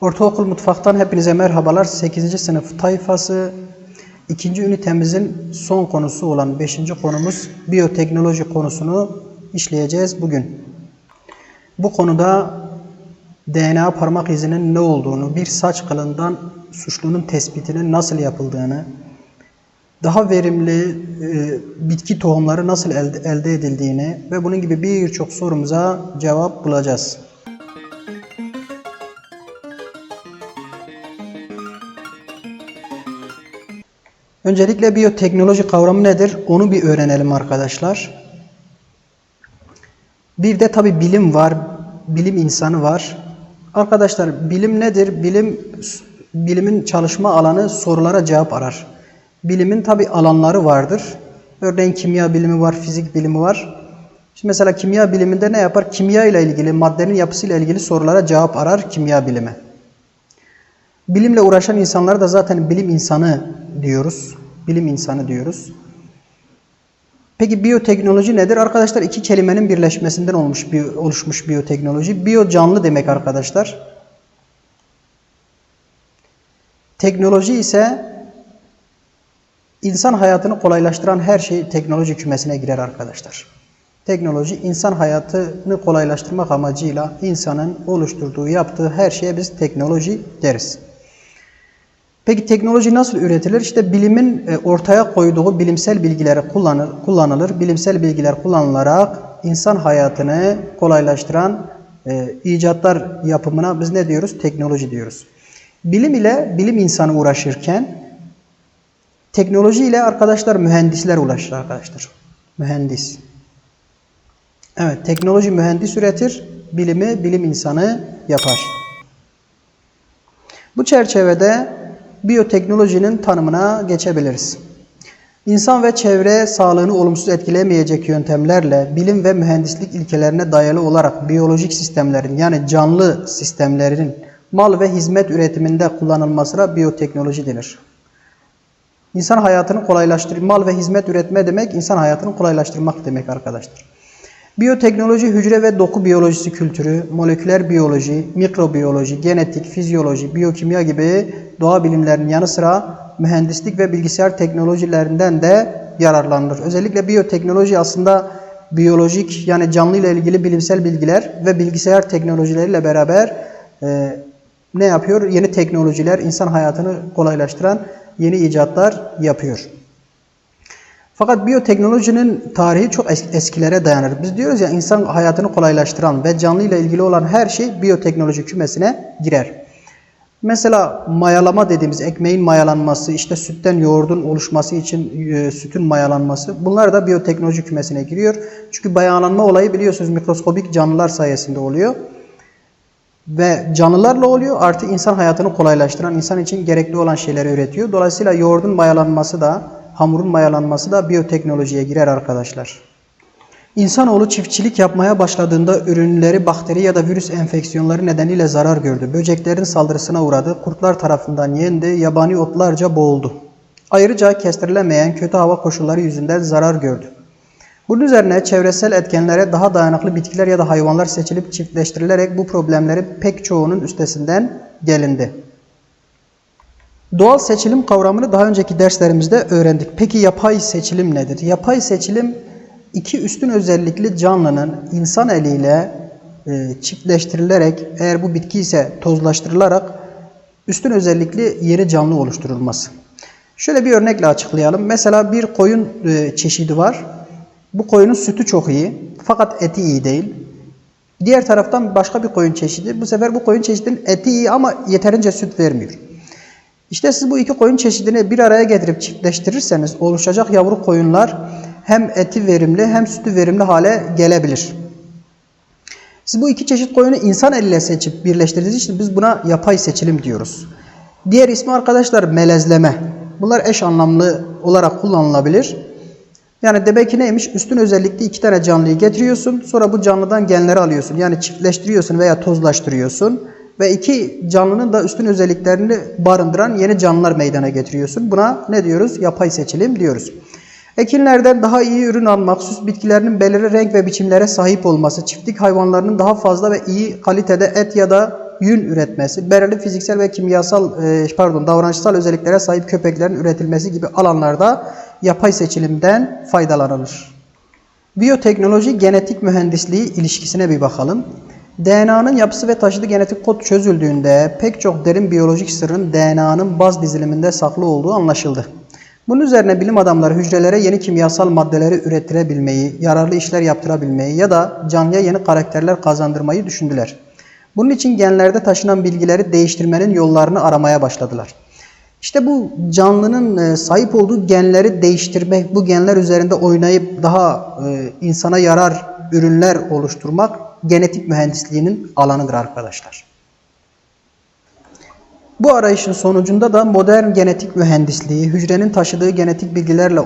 Ortaokul Mutfak'tan hepinize merhabalar. 8. sınıf tayfası. ikinci ünitemizin son konusu olan 5. konumuz biyoteknoloji konusunu işleyeceğiz bugün. Bu konuda DNA parmak izinin ne olduğunu, bir saç kılından suçlunun tespitinin nasıl yapıldığını, daha verimli e, bitki tohumları nasıl elde, elde edildiğini ve bunun gibi birçok sorumuza cevap bulacağız. Öncelikle biyoteknoloji kavramı nedir? Onu bir öğrenelim arkadaşlar. Bir de tabi bilim var, bilim insanı var. Arkadaşlar bilim nedir? Bilim bilimin çalışma alanı sorulara cevap arar. Bilimin tabi alanları vardır. Örneğin kimya bilimi var, fizik bilimi var. Şimdi mesela kimya biliminde ne yapar? Kimya ile ilgili, maddenin yapısıyla ilgili sorulara cevap arar kimya bilimi. Bilimle uğraşan insanlara da zaten bilim insanı diyoruz. Bilim insanı diyoruz. Peki biyoteknoloji nedir? Arkadaşlar iki kelimenin birleşmesinden olmuş bir oluşmuş biyoteknoloji. Biyo canlı demek arkadaşlar. Teknoloji ise insan hayatını kolaylaştıran her şey teknoloji kümesine girer arkadaşlar. Teknoloji insan hayatını kolaylaştırmak amacıyla insanın oluşturduğu, yaptığı her şeye biz teknoloji deriz. Peki teknoloji nasıl üretilir? İşte bilimin e, ortaya koyduğu bilimsel bilgileri kullanır, kullanılır. Bilimsel bilgiler kullanılarak insan hayatını kolaylaştıran e, icatlar yapımına biz ne diyoruz? Teknoloji diyoruz. Bilim ile bilim insanı uğraşırken teknoloji ile arkadaşlar mühendisler uğraşır arkadaşlar. Mühendis. Evet, teknoloji mühendis üretir, bilimi bilim insanı yapar. Bu çerçevede biyoteknolojinin tanımına geçebiliriz. İnsan ve çevre sağlığını olumsuz etkilemeyecek yöntemlerle bilim ve mühendislik ilkelerine dayalı olarak biyolojik sistemlerin yani canlı sistemlerin mal ve hizmet üretiminde kullanılmasına biyoteknoloji denir. İnsan hayatını kolaylaştırmak, mal ve hizmet üretme demek insan hayatını kolaylaştırmak demek arkadaşlar. Biyoteknoloji, hücre ve doku biyolojisi kültürü, moleküler biyoloji, mikrobiyoloji, genetik, fizyoloji, biyokimya gibi doğa bilimlerinin yanı sıra mühendislik ve bilgisayar teknolojilerinden de yararlanılır. Özellikle biyoteknoloji aslında biyolojik yani canlı ile ilgili bilimsel bilgiler ve bilgisayar teknolojileriyle beraber e, ne yapıyor? Yeni teknolojiler, insan hayatını kolaylaştıran yeni icatlar yapıyor. Fakat biyoteknolojinin tarihi çok eskilere dayanır. Biz diyoruz ya insan hayatını kolaylaştıran ve canlı ile ilgili olan her şey biyoteknoloji kümesine girer. Mesela mayalama dediğimiz ekmeğin mayalanması, işte sütten yoğurdun oluşması için e, sütün mayalanması bunlar da biyoteknoloji kümesine giriyor. Çünkü mayalanma olayı biliyorsunuz mikroskobik canlılar sayesinde oluyor. Ve canlılarla oluyor artı insan hayatını kolaylaştıran, insan için gerekli olan şeyleri üretiyor. Dolayısıyla yoğurdun mayalanması da hamurun mayalanması da biyoteknolojiye girer arkadaşlar. İnsanoğlu çiftçilik yapmaya başladığında ürünleri bakteri ya da virüs enfeksiyonları nedeniyle zarar gördü. Böceklerin saldırısına uğradı, kurtlar tarafından yendi, yabani otlarca boğuldu. Ayrıca kestirilemeyen kötü hava koşulları yüzünden zarar gördü. Bunun üzerine çevresel etkenlere daha dayanıklı bitkiler ya da hayvanlar seçilip çiftleştirilerek bu problemlerin pek çoğunun üstesinden gelindi. Doğal seçilim kavramını daha önceki derslerimizde öğrendik. Peki yapay seçilim nedir? Yapay seçilim iki üstün özellikli canlının insan eliyle e, çiftleştirilerek eğer bu bitki ise tozlaştırılarak üstün özellikli yeni canlı oluşturulması. Şöyle bir örnekle açıklayalım. Mesela bir koyun e, çeşidi var. Bu koyunun sütü çok iyi fakat eti iyi değil. Diğer taraftan başka bir koyun çeşidi. Bu sefer bu koyun çeşidinin eti iyi ama yeterince süt vermiyor. İşte siz bu iki koyun çeşidini bir araya getirip çiftleştirirseniz oluşacak yavru koyunlar hem eti verimli hem sütü verimli hale gelebilir. Siz bu iki çeşit koyunu insan eliyle seçip birleştirdiğiniz için biz buna yapay seçilim diyoruz. Diğer ismi arkadaşlar melezleme. Bunlar eş anlamlı olarak kullanılabilir. Yani demek ki neymiş? Üstün özellikli iki tane canlıyı getiriyorsun. Sonra bu canlıdan genleri alıyorsun. Yani çiftleştiriyorsun veya tozlaştırıyorsun ve iki canlının da üstün özelliklerini barındıran yeni canlılar meydana getiriyorsun. Buna ne diyoruz? Yapay seçilim diyoruz. Ekinlerden daha iyi ürün almak, süs bitkilerinin belirli renk ve biçimlere sahip olması, çiftlik hayvanlarının daha fazla ve iyi kalitede et ya da yün üretmesi, belirli fiziksel ve kimyasal e, pardon davranışsal özelliklere sahip köpeklerin üretilmesi gibi alanlarda yapay seçilimden faydalanılır. Biyoteknoloji genetik mühendisliği ilişkisine bir bakalım. DNA'nın yapısı ve taşıdığı genetik kod çözüldüğünde pek çok derin biyolojik sırrın DNA'nın baz diziliminde saklı olduğu anlaşıldı. Bunun üzerine bilim adamları hücrelere yeni kimyasal maddeleri ürettirebilmeyi, yararlı işler yaptırabilmeyi ya da canlıya yeni karakterler kazandırmayı düşündüler. Bunun için genlerde taşınan bilgileri değiştirmenin yollarını aramaya başladılar. İşte bu canlının e, sahip olduğu genleri değiştirmek, bu genler üzerinde oynayıp daha e, insana yarar ürünler oluşturmak genetik mühendisliğinin alanıdır arkadaşlar. Bu arayışın sonucunda da modern genetik mühendisliği, hücrenin taşıdığı genetik bilgilerle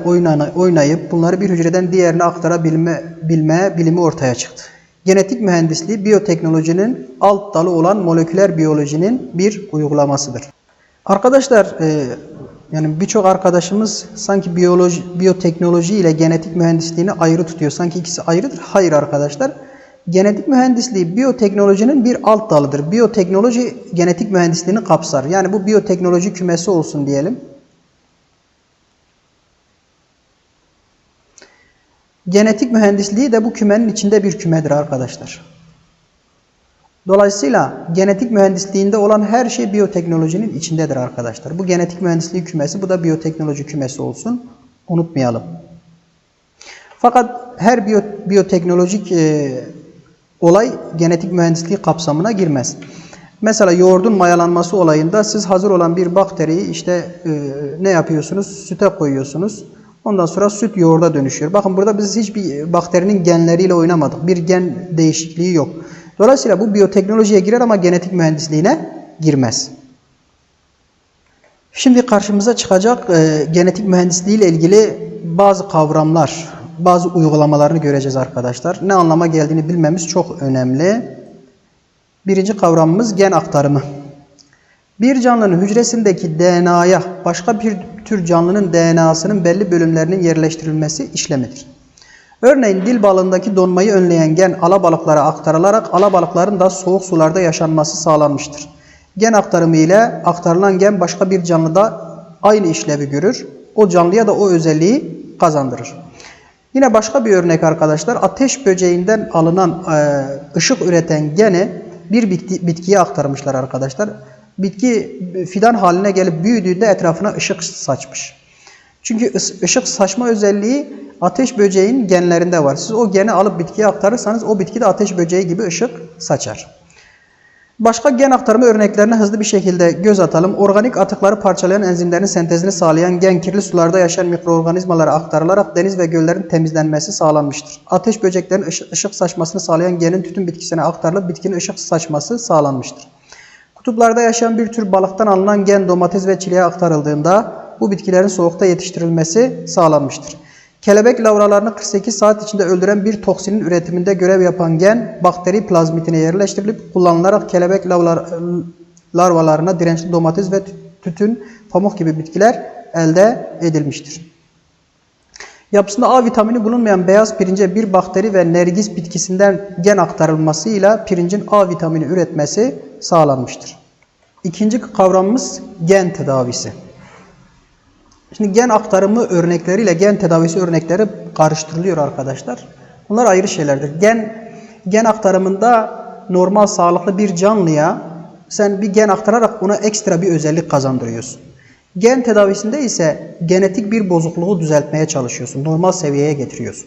oynayıp bunları bir hücreden diğerine aktarabilme bilme bilimi ortaya çıktı. Genetik mühendisliği biyoteknolojinin alt dalı olan moleküler biyolojinin bir uygulamasıdır. Arkadaşlar, e, yani birçok arkadaşımız sanki biyoloji, biyoteknoloji ile genetik mühendisliğini ayrı tutuyor. Sanki ikisi ayrıdır. Hayır arkadaşlar. Genetik mühendisliği biyoteknolojinin bir alt dalıdır. Biyoteknoloji genetik mühendisliğini kapsar. Yani bu biyoteknoloji kümesi olsun diyelim. Genetik mühendisliği de bu kümenin içinde bir kümedir arkadaşlar. Dolayısıyla genetik mühendisliğinde olan her şey biyoteknolojinin içindedir arkadaşlar. Bu genetik mühendisliği kümesi, bu da biyoteknoloji kümesi olsun. Unutmayalım. Fakat her biyo, biyoteknolojik e, olay genetik mühendisliği kapsamına girmez. Mesela yoğurdun mayalanması olayında siz hazır olan bir bakteriyi işte e, ne yapıyorsunuz? Süte koyuyorsunuz. Ondan sonra süt yoğurda dönüşüyor. Bakın burada biz hiçbir bakterinin genleriyle oynamadık. Bir gen değişikliği yok. Dolayısıyla bu biyoteknolojiye girer ama genetik mühendisliğine girmez. Şimdi karşımıza çıkacak e, genetik mühendisliği ile ilgili bazı kavramlar, bazı uygulamalarını göreceğiz arkadaşlar. Ne anlama geldiğini bilmemiz çok önemli. Birinci kavramımız gen aktarımı. Bir canlının hücresindeki DNA'ya başka bir tür canlının DNA'sının belli bölümlerinin yerleştirilmesi işlemidir. Örneğin dil balığındaki donmayı önleyen gen alabalıklara aktarılarak alabalıkların da soğuk sularda yaşanması sağlanmıştır. Gen aktarımı ile aktarılan gen başka bir canlıda aynı işlevi görür. O canlıya da o özelliği kazandırır. Yine başka bir örnek arkadaşlar. Ateş böceğinden alınan e, ışık üreten geni bir bitki, bitkiye aktarmışlar arkadaşlar. Bitki fidan haline gelip büyüdüğünde etrafına ışık saçmış. Çünkü ışık saçma özelliği ateş böceğin genlerinde var. Siz o geni alıp bitkiye aktarırsanız o bitki de ateş böceği gibi ışık saçar. Başka gen aktarma örneklerine hızlı bir şekilde göz atalım. Organik atıkları parçalayan enzimlerin sentezini sağlayan gen kirli sularda yaşayan mikroorganizmalara aktarılarak deniz ve göllerin temizlenmesi sağlanmıştır. Ateş böceklerin ışık saçmasını sağlayan genin tütün bitkisine aktarılıp bitkinin ışık saçması sağlanmıştır. Kutuplarda yaşayan bir tür balıktan alınan gen domates ve çileğe aktarıldığında bu bitkilerin soğukta yetiştirilmesi sağlanmıştır. Kelebek lavralarını 48 saat içinde öldüren bir toksinin üretiminde görev yapan gen bakteri plazmitine yerleştirilip kullanılarak kelebek lavlar, larvalarına dirençli domates ve tütün, pamuk gibi bitkiler elde edilmiştir. Yapısında A vitamini bulunmayan beyaz pirince bir bakteri ve nergis bitkisinden gen aktarılmasıyla pirincin A vitamini üretmesi sağlanmıştır. İkinci kavramımız gen tedavisi. Şimdi gen aktarımı örnekleriyle gen tedavisi örnekleri karıştırılıyor arkadaşlar. Bunlar ayrı şeylerdir. Gen gen aktarımında normal sağlıklı bir canlıya sen bir gen aktararak ona ekstra bir özellik kazandırıyorsun. Gen tedavisinde ise genetik bir bozukluğu düzeltmeye çalışıyorsun. Normal seviyeye getiriyorsun.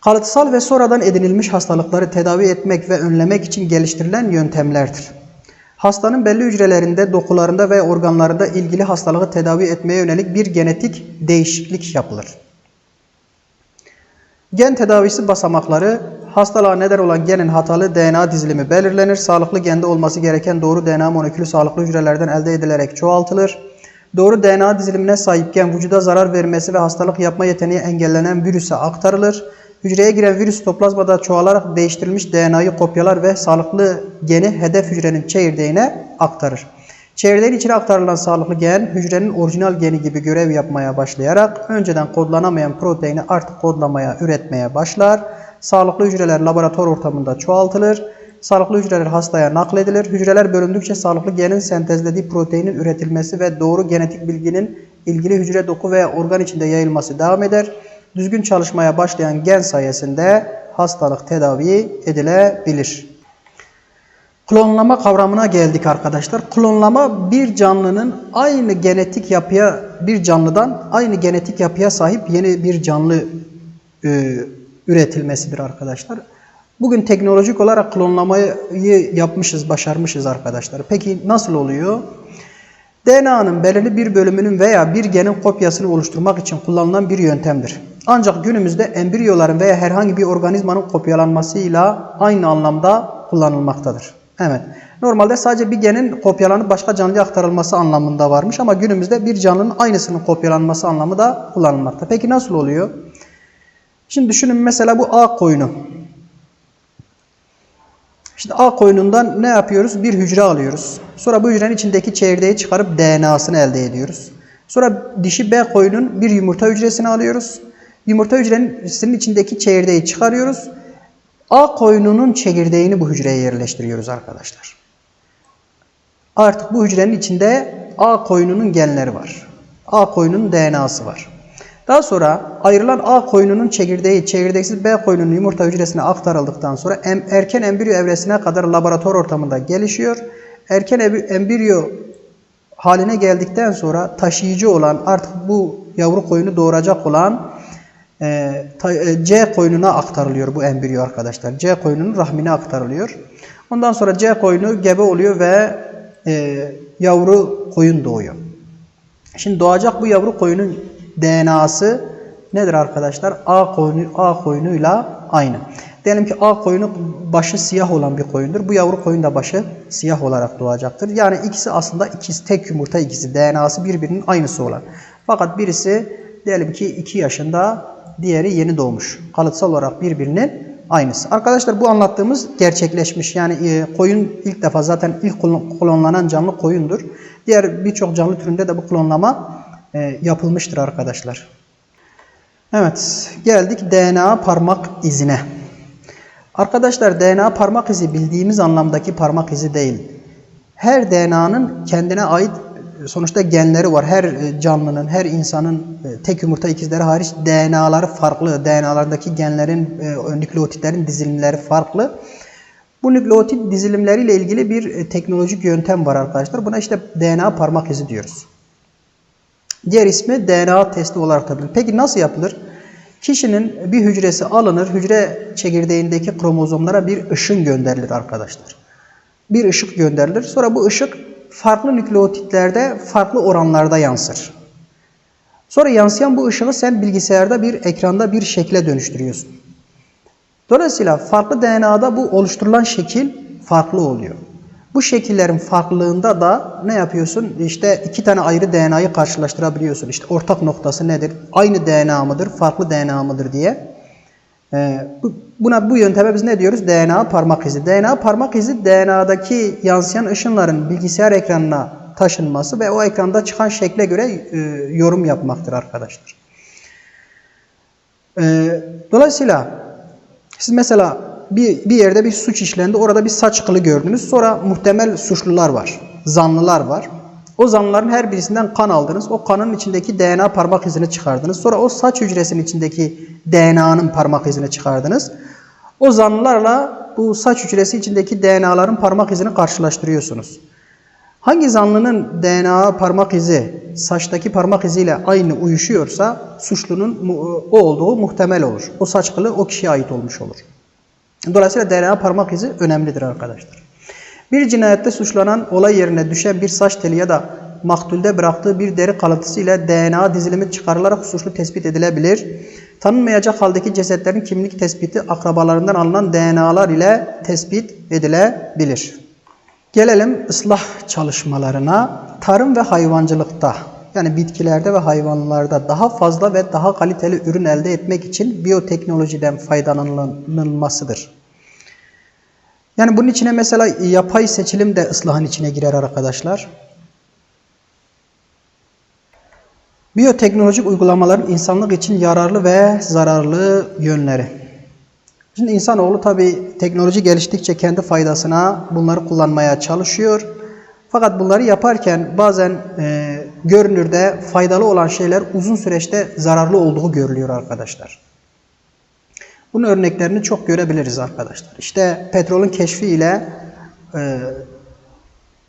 Kalıtsal ve sonradan edinilmiş hastalıkları tedavi etmek ve önlemek için geliştirilen yöntemlerdir. Hastanın belli hücrelerinde, dokularında ve organlarında ilgili hastalığı tedavi etmeye yönelik bir genetik değişiklik yapılır. Gen tedavisi basamakları, hastalığa neden olan genin hatalı DNA dizilimi belirlenir. Sağlıklı gende olması gereken doğru DNA molekülü sağlıklı hücrelerden elde edilerek çoğaltılır. Doğru DNA dizilimine sahip gen vücuda zarar vermesi ve hastalık yapma yeteneği engellenen virüse aktarılır. Hücreye giren virüs sitoplazmada çoğalarak değiştirilmiş DNA'yı kopyalar ve sağlıklı geni hedef hücrenin çekirdeğine aktarır. Çekirdeğin içine aktarılan sağlıklı gen hücrenin orijinal geni gibi görev yapmaya başlayarak önceden kodlanamayan proteini artık kodlamaya, üretmeye başlar. Sağlıklı hücreler laboratuvar ortamında çoğaltılır. Sağlıklı hücreler hastaya nakledilir. Hücreler bölündükçe sağlıklı genin sentezlediği proteinin üretilmesi ve doğru genetik bilginin ilgili hücre doku veya organ içinde yayılması devam eder. Düzgün çalışmaya başlayan gen sayesinde hastalık tedavi edilebilir. Klonlama kavramına geldik arkadaşlar. Klonlama bir canlının aynı genetik yapıya bir canlıdan aynı genetik yapıya sahip yeni bir canlı e, üretilmesidir arkadaşlar. Bugün teknolojik olarak klonlamayı yapmışız, başarmışız arkadaşlar. Peki nasıl oluyor? DNA'nın belirli bir bölümünün veya bir genin kopyasını oluşturmak için kullanılan bir yöntemdir. Ancak günümüzde embriyoların veya herhangi bir organizmanın kopyalanmasıyla aynı anlamda kullanılmaktadır. Evet. Normalde sadece bir genin kopyalanıp başka canlıya aktarılması anlamında varmış ama günümüzde bir canlının aynısının kopyalanması anlamı da kullanılmakta. Peki nasıl oluyor? Şimdi düşünün mesela bu A koyunu. Şimdi A koyunundan ne yapıyoruz? Bir hücre alıyoruz. Sonra bu hücrenin içindeki çekirdeği çıkarıp DNA'sını elde ediyoruz. Sonra dişi B koyunun bir yumurta hücresini alıyoruz. Yumurta hücresinin içindeki çekirdeği çıkarıyoruz. A koyununun çekirdeğini bu hücreye yerleştiriyoruz arkadaşlar. Artık bu hücrenin içinde A koyununun genleri var. A koyunun DNA'sı var. Daha sonra ayrılan A koyununun çekirdeği çekirdeksiz B koyunun yumurta hücresine aktarıldıktan sonra erken embriyo evresine kadar laboratuvar ortamında gelişiyor. Erken embriyo haline geldikten sonra taşıyıcı olan artık bu yavru koyunu doğuracak olan C koyununa aktarılıyor bu embriyo arkadaşlar. C koyunun rahmine aktarılıyor. Ondan sonra C koyunu gebe oluyor ve e, yavru koyun doğuyor. Şimdi doğacak bu yavru koyunun DNA'sı nedir arkadaşlar? A koyunu A koyunuyla aynı. Diyelim ki A koyunu başı siyah olan bir koyundur. Bu yavru koyun da başı siyah olarak doğacaktır. Yani ikisi aslında ikiz tek yumurta ikisi. DNA'sı birbirinin aynısı olan. Fakat birisi diyelim ki 2 yaşında, diğeri yeni doğmuş. Kalıtsal olarak birbirinin aynısı. Arkadaşlar bu anlattığımız gerçekleşmiş. Yani e, koyun ilk defa zaten ilk klonlanan canlı koyundur. Diğer birçok canlı türünde de bu klonlama e, yapılmıştır arkadaşlar. Evet geldik DNA parmak izine. Arkadaşlar DNA parmak izi bildiğimiz anlamdaki parmak izi değil. Her DNA'nın kendine ait sonuçta genleri var. Her e, canlının, her insanın e, tek yumurta ikizleri hariç DNA'ları farklı. DNA'lardaki genlerin, e, nükleotitlerin dizilimleri farklı. Bu nükleotit dizilimleriyle ilgili bir teknolojik yöntem var arkadaşlar. Buna işte DNA parmak izi diyoruz. Diğer ismi DNA testi olarak da. Peki nasıl yapılır? Kişinin bir hücresi alınır, hücre çekirdeğindeki kromozomlara bir ışın gönderilir arkadaşlar. Bir ışık gönderilir. Sonra bu ışık farklı nükleotitlerde farklı oranlarda yansır. Sonra yansıyan bu ışığı sen bilgisayarda bir ekranda bir şekle dönüştürüyorsun. Dolayısıyla farklı DNA'da bu oluşturulan şekil farklı oluyor. Bu şekillerin farklılığında da ne yapıyorsun? İşte iki tane ayrı DNA'yı karşılaştırabiliyorsun. İşte ortak noktası nedir? Aynı DNA mıdır? Farklı DNA mıdır diye. Ee, buna bu yönteme biz ne diyoruz? DNA parmak izi. DNA parmak izi DNA'daki yansıyan ışınların bilgisayar ekranına taşınması ve o ekranda çıkan şekle göre e, yorum yapmaktır arkadaşlar. Ee, dolayısıyla siz mesela bir, bir yerde bir suç işlendi. Orada bir saç kılı gördünüz. Sonra muhtemel suçlular var. Zanlılar var. O zanlıların her birisinden kan aldınız. O kanın içindeki DNA parmak izini çıkardınız. Sonra o saç hücresinin içindeki DNA'nın parmak izini çıkardınız. O zanlılarla bu saç hücresi içindeki DNA'ların parmak izini karşılaştırıyorsunuz. Hangi zanlının DNA parmak izi saçtaki parmak iziyle aynı uyuşuyorsa suçlunun o olduğu muhtemel olur. O saç kılı o kişiye ait olmuş olur. Dolayısıyla DNA parmak izi önemlidir arkadaşlar. Bir cinayette suçlanan olay yerine düşen bir saç teli ya da maktulde bıraktığı bir deri kalıntısı ile DNA dizilimi çıkarılarak suçlu tespit edilebilir. Tanınmayacak haldeki cesetlerin kimlik tespiti akrabalarından alınan DNA'lar ile tespit edilebilir. Gelelim ıslah çalışmalarına. Tarım ve hayvancılıkta yani bitkilerde ve hayvanlarda daha fazla ve daha kaliteli ürün elde etmek için biyoteknolojiden faydalanılmasıdır. Yani bunun içine mesela yapay seçilim de ıslahın içine girer arkadaşlar. Biyoteknolojik uygulamaların insanlık için yararlı ve zararlı yönleri. Şimdi insanoğlu tabi teknoloji geliştikçe kendi faydasına bunları kullanmaya çalışıyor. Fakat bunları yaparken bazen e, görünürde faydalı olan şeyler uzun süreçte zararlı olduğu görülüyor arkadaşlar. Bunun örneklerini çok görebiliriz arkadaşlar. İşte petrolün keşfi ile e,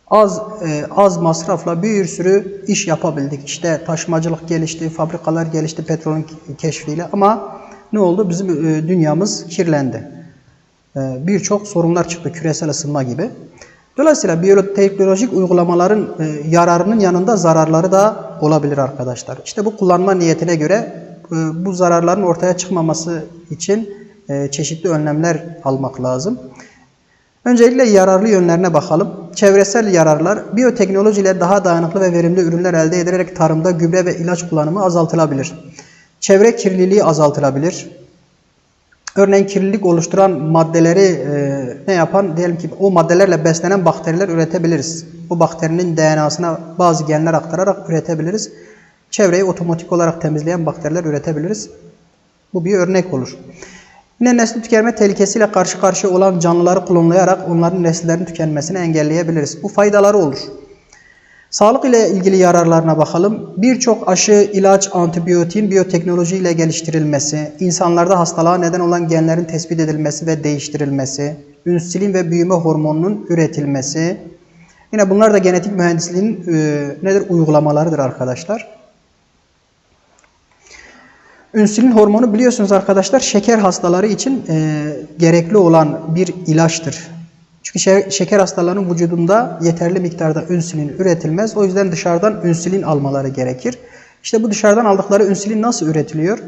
az e, az masrafla bir sürü iş yapabildik. İşte taşımacılık gelişti, fabrikalar gelişti petrolün keşfiyle ama ne oldu? Bizim e, dünyamız kirlendi. E, Birçok sorunlar çıktı küresel ısınma gibi. Dolayısıyla biyoteknolojik uygulamaların e, yararının yanında zararları da olabilir arkadaşlar. İşte bu kullanma niyetine göre bu zararların ortaya çıkmaması için e, çeşitli önlemler almak lazım. Öncelikle yararlı yönlerine bakalım. Çevresel yararlar, biyoteknoloji ile daha dayanıklı ve verimli ürünler elde edilerek tarımda gübre ve ilaç kullanımı azaltılabilir. Çevre kirliliği azaltılabilir. Örneğin kirlilik oluşturan maddeleri e, ne yapan? Diyelim ki o maddelerle beslenen bakteriler üretebiliriz. Bu bakterinin DNA'sına bazı genler aktararak üretebiliriz. Çevreyi otomatik olarak temizleyen bakteriler üretebiliriz. Bu bir örnek olur. Yine nesli tükenme tehlikesiyle karşı karşıya olan canlıları klonlayarak onların nesillerinin tükenmesini engelleyebiliriz. Bu faydaları olur. Sağlık ile ilgili yararlarına bakalım. Birçok aşı, ilaç, antibiyotiğin biyoteknoloji ile geliştirilmesi, insanlarda hastalığa neden olan genlerin tespit edilmesi ve değiştirilmesi, insülin ve büyüme hormonunun üretilmesi. Yine bunlar da genetik mühendisliğin e, nedir uygulamalarıdır arkadaşlar. Ünsülin hormonu biliyorsunuz arkadaşlar şeker hastaları için e, gerekli olan bir ilaçtır. Çünkü şe şeker hastalarının vücudunda yeterli miktarda ünsülin üretilmez. O yüzden dışarıdan ünsülin almaları gerekir. İşte bu dışarıdan aldıkları ünsülin nasıl üretiliyor?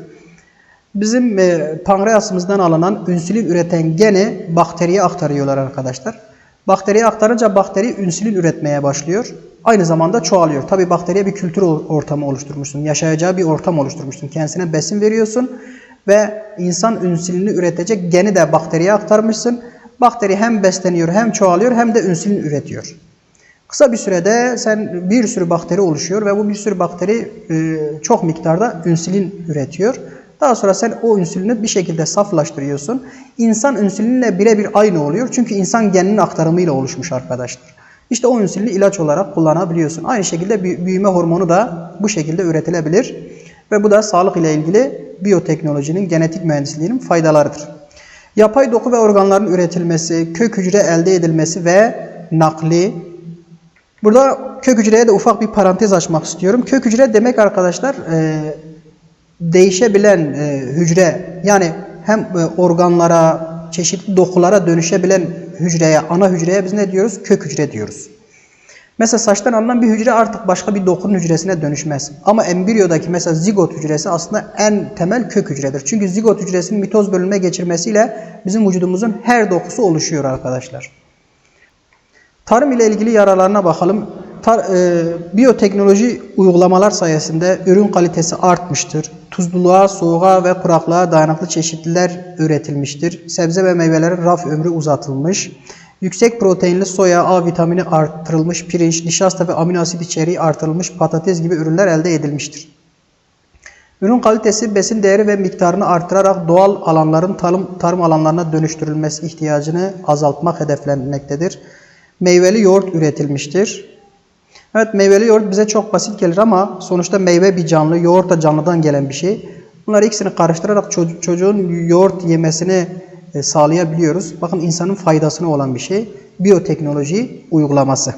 Bizim e, pankreasımızdan alınan ünsülin üreten geni bakteriye aktarıyorlar arkadaşlar. Bakteriye aktarınca bakteri ünsülin üretmeye başlıyor. Aynı zamanda çoğalıyor. Tabi bakteriye bir kültür ortamı oluşturmuşsun. Yaşayacağı bir ortam oluşturmuşsun. Kendisine besin veriyorsun ve insan ünsülini üretecek geni de bakteriye aktarmışsın. Bakteri hem besleniyor hem çoğalıyor hem de ünsülin üretiyor. Kısa bir sürede sen bir sürü bakteri oluşuyor ve bu bir sürü bakteri e, çok miktarda ünsülin üretiyor. Daha sonra sen o ünsülini bir şekilde saflaştırıyorsun. İnsan ünsülinle birebir aynı oluyor. Çünkü insan geninin aktarımıyla oluşmuş arkadaşlar. İşte o ünsülini ilaç olarak kullanabiliyorsun. Aynı şekilde büyüme hormonu da bu şekilde üretilebilir. Ve bu da sağlık ile ilgili biyoteknolojinin, genetik mühendisliğinin faydalarıdır. Yapay doku ve organların üretilmesi, kök hücre elde edilmesi ve nakli. Burada kök hücreye de ufak bir parantez açmak istiyorum. Kök hücre demek arkadaşlar e, değişebilen e, hücre yani hem e, organlara, çeşitli dokulara dönüşebilen hücreye, ana hücreye biz ne diyoruz? Kök hücre diyoruz. Mesela saçtan alınan bir hücre artık başka bir dokunun hücresine dönüşmez. Ama embriyodaki mesela zigot hücresi aslında en temel kök hücredir. Çünkü zigot hücresinin mitoz bölünme geçirmesiyle bizim vücudumuzun her dokusu oluşuyor arkadaşlar. Tarım ile ilgili yararlarına bakalım. Tar e, biyoteknoloji uygulamalar sayesinde ürün kalitesi artmıştır. Tuzluluğa, soğuğa ve kuraklığa dayanıklı çeşitliler üretilmiştir. Sebze ve meyvelerin raf ömrü uzatılmış. Yüksek proteinli soya, A vitamini artırılmış, pirinç, nişasta ve amino asit içeriği artırılmış patates gibi ürünler elde edilmiştir. Ürün kalitesi, besin değeri ve miktarını artırarak doğal alanların tarım, tarım alanlarına dönüştürülmesi ihtiyacını azaltmak hedeflenmektedir. Meyveli yoğurt üretilmiştir. Evet meyveli yoğurt bize çok basit gelir ama sonuçta meyve bir canlı, yoğurt da canlıdan gelen bir şey. Bunları ikisini karıştırarak çocuğun yoğurt yemesini e, sağlayabiliyoruz. Bakın insanın faydasına olan bir şey. Biyoteknoloji uygulaması.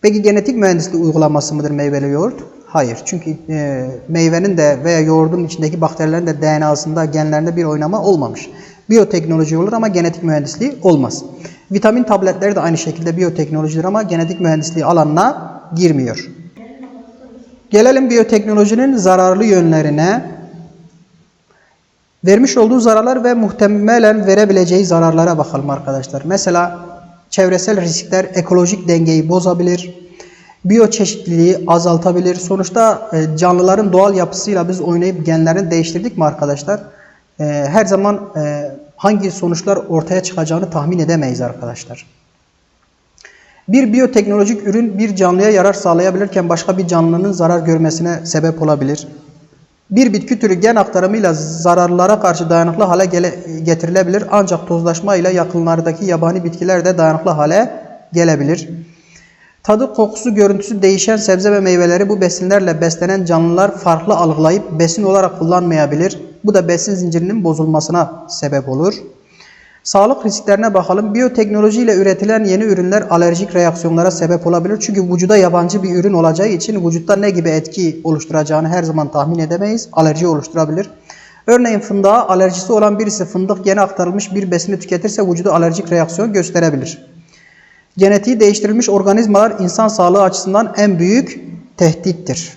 Peki genetik mühendisliği uygulaması mıdır meyveli yoğurt? Hayır. Çünkü e, meyvenin de veya yoğurdun içindeki bakterilerin de DNA'sında, genlerinde bir oynama olmamış. Biyoteknoloji olur ama genetik mühendisliği olmaz. Vitamin tabletleri de aynı şekilde biyoteknolojidir ama genetik mühendisliği alanına girmiyor. Gelelim biyoteknolojinin zararlı yönlerine. Vermiş olduğu zararlar ve muhtemelen verebileceği zararlara bakalım arkadaşlar. Mesela çevresel riskler ekolojik dengeyi bozabilir. Biyoçeşitliliği azaltabilir. Sonuçta e, canlıların doğal yapısıyla biz oynayıp genlerini değiştirdik mi arkadaşlar? E, her zaman e, hangi sonuçlar ortaya çıkacağını tahmin edemeyiz arkadaşlar. Bir biyoteknolojik ürün bir canlıya yarar sağlayabilirken başka bir canlının zarar görmesine sebep olabilir. Bir bitki türü gen aktarımıyla zararlara karşı dayanıklı hale gele- getirilebilir ancak tozlaşma ile yakınlardaki yabani bitkiler de dayanıklı hale gelebilir. Tadı, kokusu, görüntüsü değişen sebze ve meyveleri bu besinlerle beslenen canlılar farklı algılayıp besin olarak kullanmayabilir. Bu da besin zincirinin bozulmasına sebep olur. Sağlık risklerine bakalım. Biyoteknoloji ile üretilen yeni ürünler alerjik reaksiyonlara sebep olabilir. Çünkü vücuda yabancı bir ürün olacağı için vücutta ne gibi etki oluşturacağını her zaman tahmin edemeyiz. Alerji oluşturabilir. Örneğin fındığa alerjisi olan birisi fındık yeni aktarılmış bir besini tüketirse vücuda alerjik reaksiyon gösterebilir. Genetiği değiştirilmiş organizmalar insan sağlığı açısından en büyük tehdittir.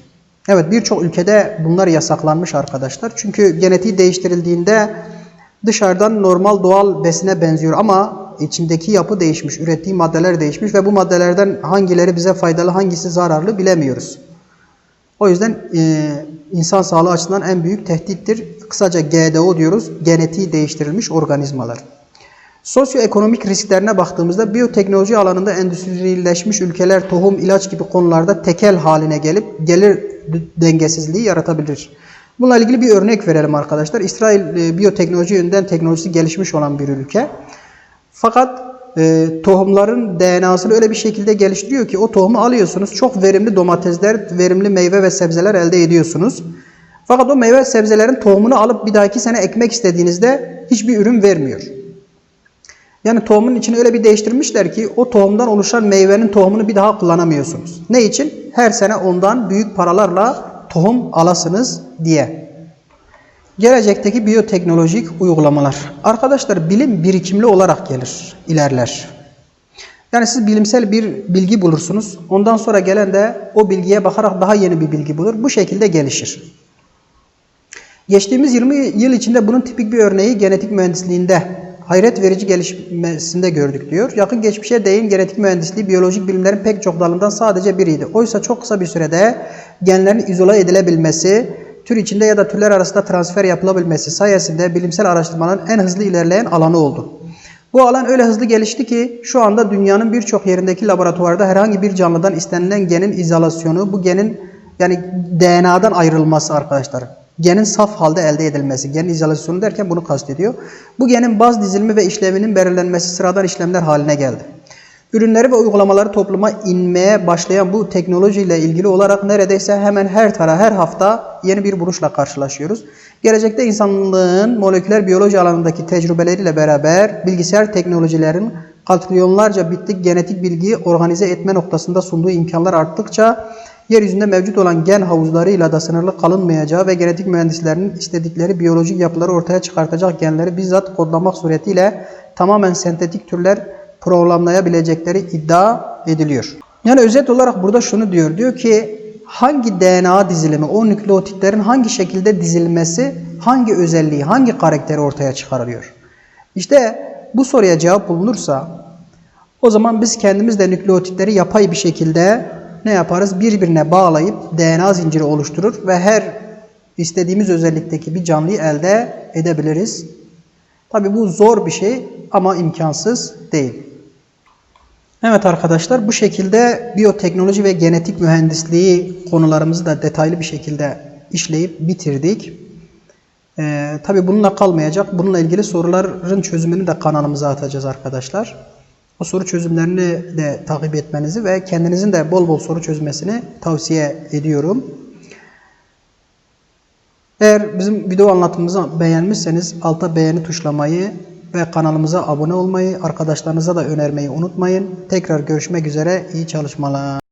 Evet birçok ülkede bunlar yasaklanmış arkadaşlar. Çünkü genetiği değiştirildiğinde dışarıdan normal doğal besine benziyor ama içindeki yapı değişmiş, ürettiği maddeler değişmiş ve bu maddelerden hangileri bize faydalı, hangisi zararlı bilemiyoruz. O yüzden e, insan sağlığı açısından en büyük tehdittir. Kısaca GDO diyoruz, genetiği değiştirilmiş organizmalar. Sosyoekonomik risklerine baktığımızda biyoteknoloji alanında endüstrileşmiş ülkeler tohum, ilaç gibi konularda tekel haline gelip gelir dengesizliği yaratabilir. Bununla ilgili bir örnek verelim arkadaşlar. İsrail e, biyoteknoloji yönden teknolojisi gelişmiş olan bir ülke. Fakat e, tohumların DNA'sını öyle bir şekilde geliştiriyor ki o tohumu alıyorsunuz. Çok verimli domatesler, verimli meyve ve sebzeler elde ediyorsunuz. Fakat o meyve ve sebzelerin tohumunu alıp bir dahaki sene ekmek istediğinizde hiçbir ürün vermiyor. Yani tohumun içini öyle bir değiştirmişler ki o tohumdan oluşan meyvenin tohumunu bir daha kullanamıyorsunuz. Ne için? Her sene ondan büyük paralarla tohum alasınız diye. Gelecekteki biyoteknolojik uygulamalar. Arkadaşlar bilim birikimli olarak gelir, ilerler. Yani siz bilimsel bir bilgi bulursunuz. Ondan sonra gelen de o bilgiye bakarak daha yeni bir bilgi bulur. Bu şekilde gelişir. Geçtiğimiz 20 yıl içinde bunun tipik bir örneği genetik mühendisliğinde hayret verici gelişmesinde gördük diyor. Yakın geçmişe değin genetik mühendisliği biyolojik bilimlerin pek çok dalından sadece biriydi. Oysa çok kısa bir sürede genlerin izole edilebilmesi, tür içinde ya da türler arasında transfer yapılabilmesi sayesinde bilimsel araştırmaların en hızlı ilerleyen alanı oldu. Bu alan öyle hızlı gelişti ki şu anda dünyanın birçok yerindeki laboratuvarda herhangi bir canlıdan istenilen genin izolasyonu, bu genin yani DNA'dan ayrılması arkadaşlar. Genin saf halde elde edilmesi. Gen izolasyonu derken bunu kastediyor. Bu genin baz dizilimi ve işlevinin belirlenmesi sıradan işlemler haline geldi. Ürünleri ve uygulamaları topluma inmeye başlayan bu teknolojiyle ilgili olarak neredeyse hemen her tara her hafta yeni bir buluşla karşılaşıyoruz. Gelecekte insanlığın moleküler biyoloji alanındaki tecrübeleriyle beraber bilgisayar teknolojilerin katrilyonlarca bitlik genetik bilgiyi organize etme noktasında sunduğu imkanlar arttıkça yeryüzünde mevcut olan gen havuzlarıyla da sınırlı kalınmayacağı ve genetik mühendislerinin istedikleri biyolojik yapıları ortaya çıkartacak genleri bizzat kodlamak suretiyle tamamen sentetik türler programlayabilecekleri iddia ediliyor. Yani özet olarak burada şunu diyor. Diyor ki hangi DNA dizilimi, o nükleotitlerin hangi şekilde dizilmesi, hangi özelliği, hangi karakteri ortaya çıkarılıyor? İşte bu soruya cevap bulunursa o zaman biz kendimiz de nükleotitleri yapay bir şekilde ne yaparız? Birbirine bağlayıp DNA zinciri oluşturur ve her istediğimiz özellikteki bir canlıyı elde edebiliriz. Tabi bu zor bir şey ama imkansız değil. Evet arkadaşlar bu şekilde biyoteknoloji ve genetik mühendisliği konularımızı da detaylı bir şekilde işleyip bitirdik. Ee, Tabi bununla kalmayacak. Bununla ilgili soruların çözümünü de kanalımıza atacağız arkadaşlar. O soru çözümlerini de takip etmenizi ve kendinizin de bol bol soru çözmesini tavsiye ediyorum. Eğer bizim video anlatımımızı beğenmişseniz alta beğeni tuşlamayı ve kanalımıza abone olmayı, arkadaşlarınıza da önermeyi unutmayın. Tekrar görüşmek üzere. İyi çalışmalar.